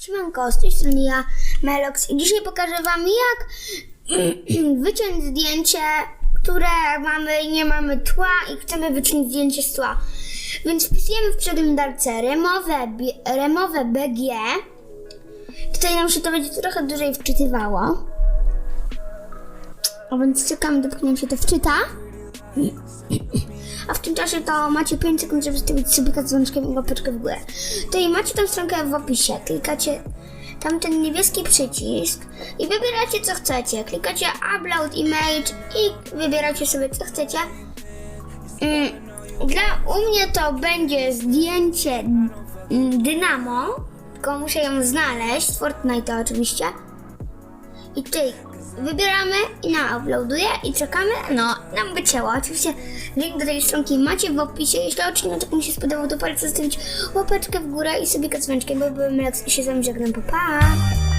Siemanko, z tej strony ja, Melox i dzisiaj pokażę wam jak wyciąć zdjęcie, które mamy, nie mamy tła i chcemy wyciąć zdjęcie z tła. Więc wpisujemy w przeglądarce remowe, remowe BG. Tutaj nam się to będzie trochę dłużej wczytywało. A więc czekamy, dopóki nam się to wczyta. A w tym czasie to macie 5 sekund, żeby zostawić sobie dzwoneczkiem i łapeczkę w górę. Tutaj macie tą stronkę w opisie. Klikacie tam ten niebieski przycisk i wybieracie co chcecie. Klikacie upload image i wybieracie sobie co chcecie. Mm, Dla u mnie to będzie zdjęcie mm, Dynamo, tylko muszę ją znaleźć. Fortnite oczywiście. I tutaj wybieramy i na uploaduje i czekamy. No, nam wycięło. Oczywiście link do tej stronki macie w opisie. Jeśli odcinek mi się spodobał, to polecam zostawić łapeczkę w górę i sobie kacłeczkę, bo byłem Lex i się z wami żegnam. Pa, pa!